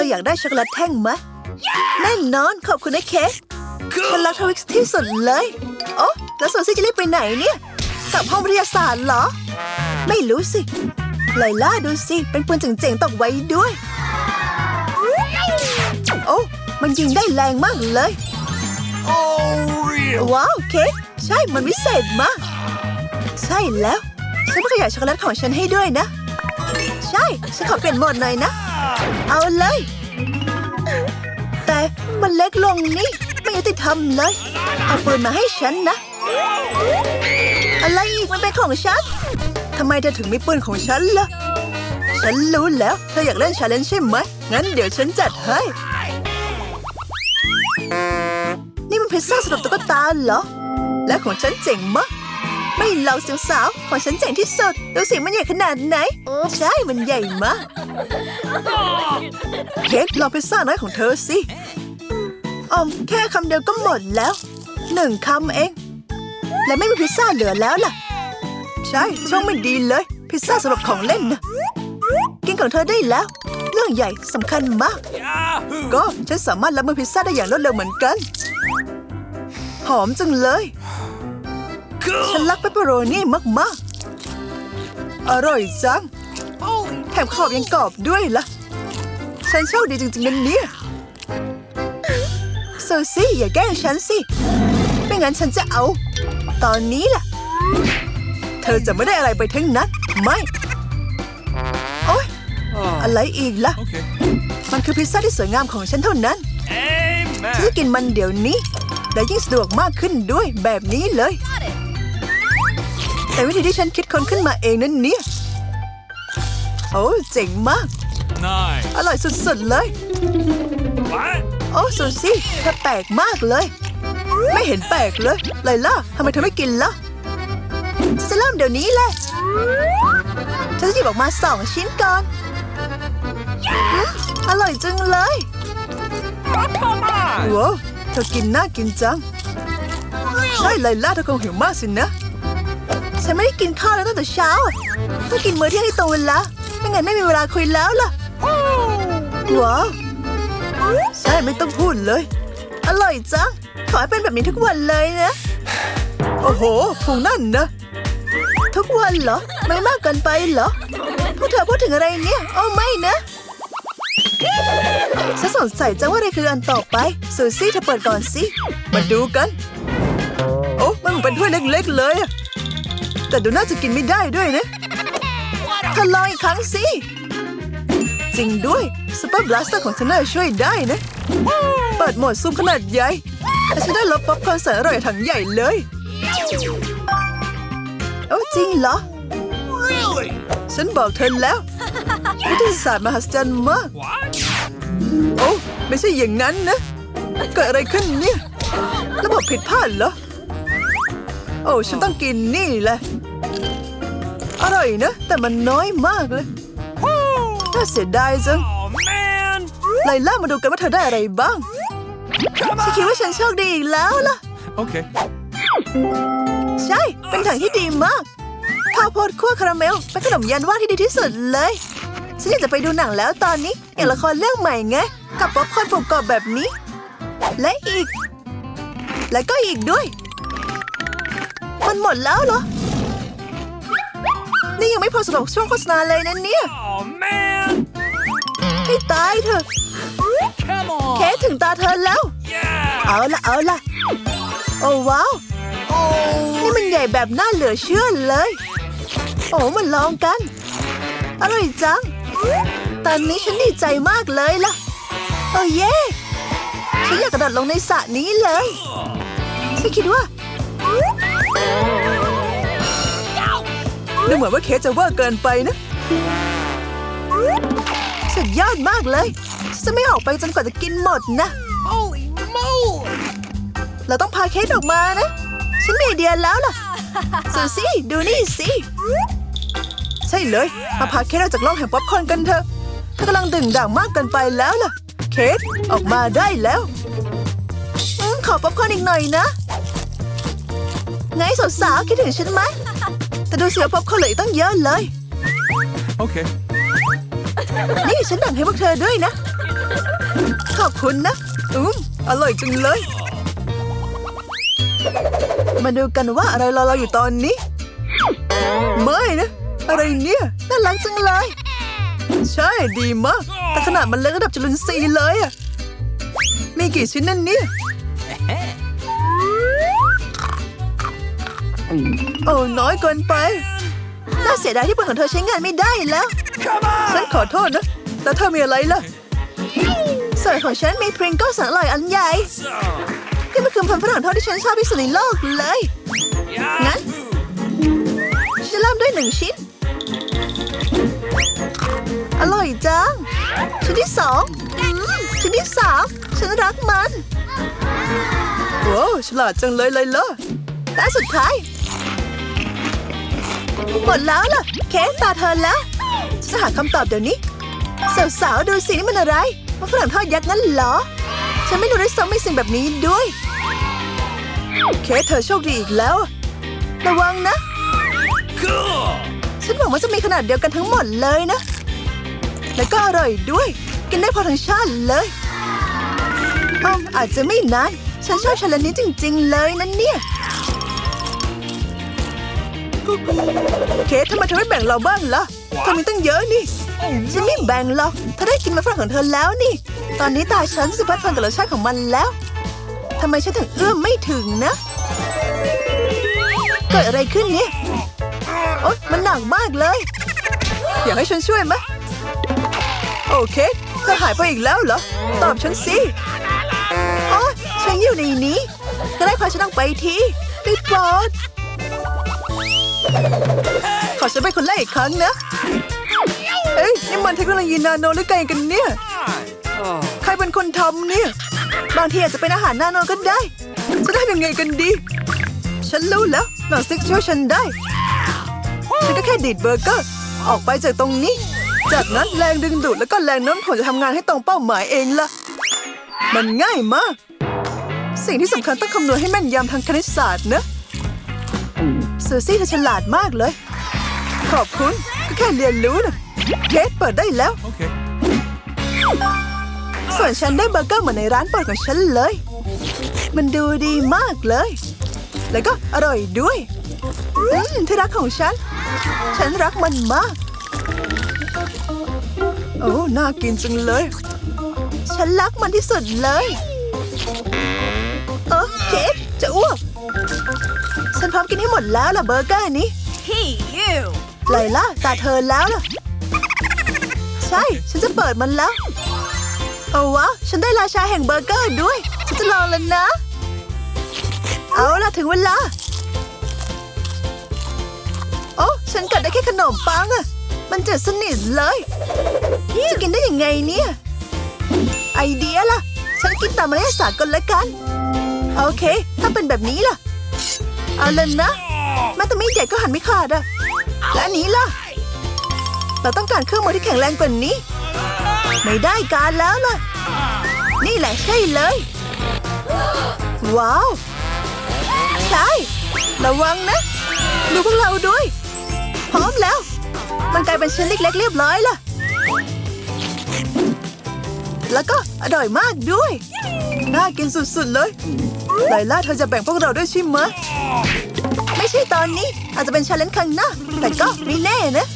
ออยากได้ช็อกโกแลตแท่งไหมแน่นอนขอบคุณนะเค้กฉันรักทวิกที่สุดเลย โอ้แล้วโซซี่จะรีบไปไหนเนี่ยกลับห้องวิทยาศาสตร์เหรอ ไม่รู้สิไลล่าดูสิ เป็นปืนเจ๋งๆตกไว้ด้วย โอ้ มันยิงได้แรงมากเลย Oh, real. ว้าวเค้กใช่มันวิเศษมาก ใช่แล้ว ฉันไม่ขยายช็อกโกแลตของฉันให้ด้วยนะ ใช่ ฉันขอเปลี่ยนโหมดหน่อยนะ เอาเลย แต่มันเล็กลงนี่ ไม่ยุติธรรมเลย เอาปืนมาให้ฉันนะ อะไรอีกมันเป็นของฉันทำไมเธอถึงมีปืนของฉันล่ะ ฉันรู้แล้ว เธออยากเล่นชาเลนจ์ใช่ไหม งั้นเดี๋ยวฉันจัดให้ นี่มันพิซซ่าสำหรับตุ๊กตาเหรอ และของฉันเจ๋งมากไม่เล่าสาวๆของฉันเจ๋งที่สุด ดูสิมันใหญ่ขนาดไหน ใช่ มันใหญ่มาก เค้กลองพิซซ่าน้อยของเธอสิออมแค่คำเดียวก็หมดแล้ว หนึ่งคำเอง และไม่มีพิซซ่าเหลือแล้วล่ะ ใช่ช่องไม่ดีเลย พิซซ่าสำหรับของเล่นนะกินของเธอได้แล้ว เรื่องใหญ่สำคัญมาก ก็ฉันสามารถรับมือพิซซ่าได้อย่างรวดเร็วเหมือนกัน หอมจังเลย ฉันรักเปปเปอโรนี่มากๆ อร่อยจัง แถมขอบยังกรอบด้วยล่ะ ฉันโชคดีจริงๆนั่นเนี่ยโซซี่อย่าแกล้งฉันสิ ไม่งั้นฉันจะเอา ตอนนี้ล่ะ เธอจะไม่ได้อะไรไปทั้งนั้น ไม่ โอ๊ย อะไรอีกล่ะ Okay. มันคือพิซซ่าที่สวยงามของฉันเท่านั้น ฉัน Amen. จะกินมันเดี๋ยวนี้ และยิ่งสะดวกมากขึ้นด้วยแบบนี้เลย แต่วิธีที่ฉันคิดค้นขึ้นมาเองนั่นเนี่ย โอ้เจ๋งมาก Nice. อร่อยสุดๆเลย What? โอ้ซูซี่เธอแปลกมากเลย ไม่เห็นแปลกเลยไลล่าทำไมเธอไม่กินล่ะจะเริ่มเดี๋ยวนี้แหละฉันจะหยิบออกมาสองชิ้นก่อนอืมอร่อยจังเลย Oh, come on. ว้าวเธอกินน่ากินจัง ใช่ไลล่าเธอคงหิวมากสินะ ฉันไม่ได้กินข้าวแล้วตั้งแต่เช้าอะต้องกินมื้อเที่ยงให้ตรงเวลา ไม่งั้นไม่มีเวลาคุยแล้วล่ะว้าวใช่ไม่ต้องพูดเลย อร่อยจัง ขอให้เป็นแบบนี้ทุกวันเลยนะ โอ้โหพุงนั่นนะ ทุกวันเหรอ ไม่มากเกินไปเหรอ พวกเธอพูดถึงอะไรเนี่ยโอ้ไม่นะฉันสงสัยจังว่าอะไรคืออันต่อไปซูซี่เธอเปิดก่อนสิ มาดูกัน โอ้มันเหมือนเป็นถ้วยเล็กๆเลยอะแต่ดูน่าจะกินไม่ได้ด้วยนะ เธอลองอีกครั้งสิ จริงด้วยซูเปอร์บลัสเตอร์ของฉันน่าจะช่วยได้นะ เปิดโหมดซูมขนาดใหญ่แต่ฉันได้รสป๊อปคอร์นแสนอร่อยถังใหญ่เลยโอ้จริงเหรอ Really? ฉันบอกเธอแล้ว วิทยาศาสตร์มหัศจรรย์มาก What? โอ้ไม่ใช่อย่างนั้นนะ เกิดอะไรขึ้นเนี่ย ระบบผิดพลาดเหรอ โอ้ ฉันต้องกินนี่แหละ อร่อยนะ แต่มันน้อยมากเลยน่าเสียดายจัง Oh, man. ไลล่ามาดูกันว่าเธอได้อะไรบ้าง Come ฉันคิด on. ว่าฉันโชคดีอีกแล้วล่ะ Okay. ใช่ เป็นถังที่ดีมาก ข้าวโพดคั่วคาราเมล เป็นขนมยันว่างที่ดีที่สุดเลย ฉันอยากจะไปดูหนังแล้วตอนนี้ อย่างละครเรื่องใหม่ไง กับป๊อปคอร์นกรอบๆแบบนี้ และอีก และก็อีกด้วย มันหมดแล้วเหรอ นี่ยังไม่พอสำหรับช่วงโฆษณาเลยนะเนี่ย Oh, man. ให้ตายเถอะ Come on. เคสถึงตาเธอแล้ว Yeah. เอาละเอาละโอ้ว้าวนี่มันใหญ่แบบน่าเหลือเชื่อเลย โอ้มันลองกัน อร่อยจัง ตอนนี้ฉันดีใจมากเลยล่ะ โอ้เย่ฉันอยากกระโดดลงในสระนี้เลย ฉันคิดว่า ดูเหมือนว่าเคสจะเวอร์เกินไปนะ สุดยอดมากเลยฉันจะไม่ออกไปจนกว่าจะกินหมดนะ Holy moly. เราต้องพาเคสออกมานะ ฉันมีไอเดียแล้วล่ะซูซี่ดูนี่สิ ใช่เลย มาพาเคสออกจากโลกแห่งป๊อปคอร์นกันเถอะเธอกำลังดึงด่างมากเกินไปแล้วล่ะ เคสออกมาได้แล้วอมขอป๊อปคอร์นอีกหน่อยนะ ไงสาวๆคิดถึงฉันไหม แต่ดูเสียป๊อปคอร์นเหลืออีกตั้งเยอะเลย Okay. นี่ฉันแบ่งให้พวกเธอด้วยนะ ขอบคุณนะอืมอร่อยจังเลย มาดูกันว่าอะไรรอเราอยู่ตอนนี้ ไม่นะ อะไรเนี่ยน่ารักจังเลย ใช่ดีมาก แต่ขนาดมันเล็กระดับจุลินทรีย์เลยอะมีกี่ชิ้นนั่นเนี่ย โอ้น้อยเกินไป น่าเสียดายที่ปืนของเธอใช้งานไม่ได้แล้ว Come ฉัน on! ขอโทษนะแล้วเธอมีอะไรล่ะส่วนของฉันมีพริงเกิลสันอร่อยอันใหญ่ So, ที่มันคือพันธุ์ฝรั่งทอดที่ฉันชอบที่สุดในโลกเลย งั้นฉันจะเริ่มด้วยหนึ่งชิ้น อร่อยจัง ชิ้นที่สองอืมชิ้นที่สามฉันรักมันว้าวฉลาดจังเลยเลยล่ะและสุดท้าย หมดแล้วล่ะ เค้กตาเธอแล้วจะหาคำตอบเดี๋ยวนี้ สาวๆ ดูสินี่มันอะไรมันฝรั่งทอดยักษ์งั้นเหรอ ฉันไม่รู้ด้วยซ้ำมีสิ่งแบบนี้ด้วย เคสเธอโชคดีอีกแล้ว ระวังนะ ฉันหวังว่าจะมีขนาดเดียวกันทั้งหมดเลยนะ แล้วก็อร่อยด้วย กินได้พอทั้งชาติเลยอืมอาจจะไม่นาน ฉันชอบชาลนี้จริง ๆ เลยนั่นเนี่ย เคสทำไมเธอไม่แบ่งเราบ้างล่ะเธอมีตั้งเยอะนี่ Oh ฉันไม่แบ่งหรอกเธอได้กินมาฝรั่งของเธอแล้วนี่ ตอนนี้ตาฉันสิพัดพันกับรสชาติของมันแล้วทำไมฉันถึงเอื้อมไม่ถึงนะเกิดอะไรขึ้นเนี่ยโอ๊ยมันหนักมากเลย อยากให้ฉันช่วยไหมโอเคเธอหายไปอีกแล้วเหรอ ตอบฉันสิโอ๊ยฉันอยู่ในนี้ก็ได้พาฉันออกไปทีได้โปรด ขอฉันเป็นคนแรกอีกครั้งนะเอ้ยนี่มันเทคโนโลยีนาโนหรือไงกันเนี่ย ใครเป็นคนทำเนี่ย บางทีอาจจะเป็นอาหารนาโนก็ได้ จะได้ยังไงกันดี ฉันรู้แล้วหนังสติ๊กช่วยฉันได้ ฉันก็แค่ดีดเบอร์เกอร์ ออกไปจากตรงนี้ จากนั้นแรงดึงดูดแล้วก็แรงโน้มถ่วงจะทำงานให้ตรงเป้าหมายเองล่ะ มันง่ายมาก สิ่งที่สำคัญต้องคำนวณให้แม่นยำทางคณิตศาสตร์นะ ซูซี่เธอฉลาดมากเลย ขอบคุณ ก็แค่เรียนรู้นะเคสเปิดได้แล้ว Okay. ส่วนฉันได้เบอร์เกอร์เหมือนในร้านโปรดของฉันเลย มันดูดีมากเลย แล้วก็อร่อยด้วยอืมที่รักของฉัน ฉันรักมันมาก โอ้ น่ากินจังเลย ฉันรักมันที่สุดเลย อมกินให้หมดแล้วล่ะเบอร์เกอร์นี้ Hey, you! ไลล่าตาเธอแล้วล่ะ ใช่ ฉันจะเปิดมันแล้ว เอาวะ ฉันได้ราชาแห่งเบอร์เกอร์ด้วย ฉันจะลองแล้วนะ เอาล่ะ ถึงเวลา โอ้ ฉันกัดได้แค่ขนมปังอะมันจืดสนิทเลย จะกินได้ยังไงเนี่ย ไอเดียล่ะ ฉันกินตามมารยาทสากลแล้วกัน โอเค ถ้าเป็นแบบนี้ล่ะ เอาเลยนะแม้แต่ไม่ใหญ่ก็หันไม่ขาดอะและอันนี้ล่ะ เราต้องการเครื่องมือที่แข็งแรงกว่านี้ ไม่ได้การแล้วล่ะ นี่แหละใช่เลย ว้าวใช่ระวังนะ ดูพวกเราด้วย พร้อมแล้ว มันกลายเป็นชิ้นเล็กๆเรียบร้อยล่ะ แล้วก็อร่อยมากด้วย น่ากินสุดๆเลยไลล่าเธอจะแบ่งพวกเราด้วยใช่ไหมไม่ใช่ตอนนี้ อาจจะเป็นชาเลนจ์ครั้งหน้าแต่ก็ไม่แน่นะ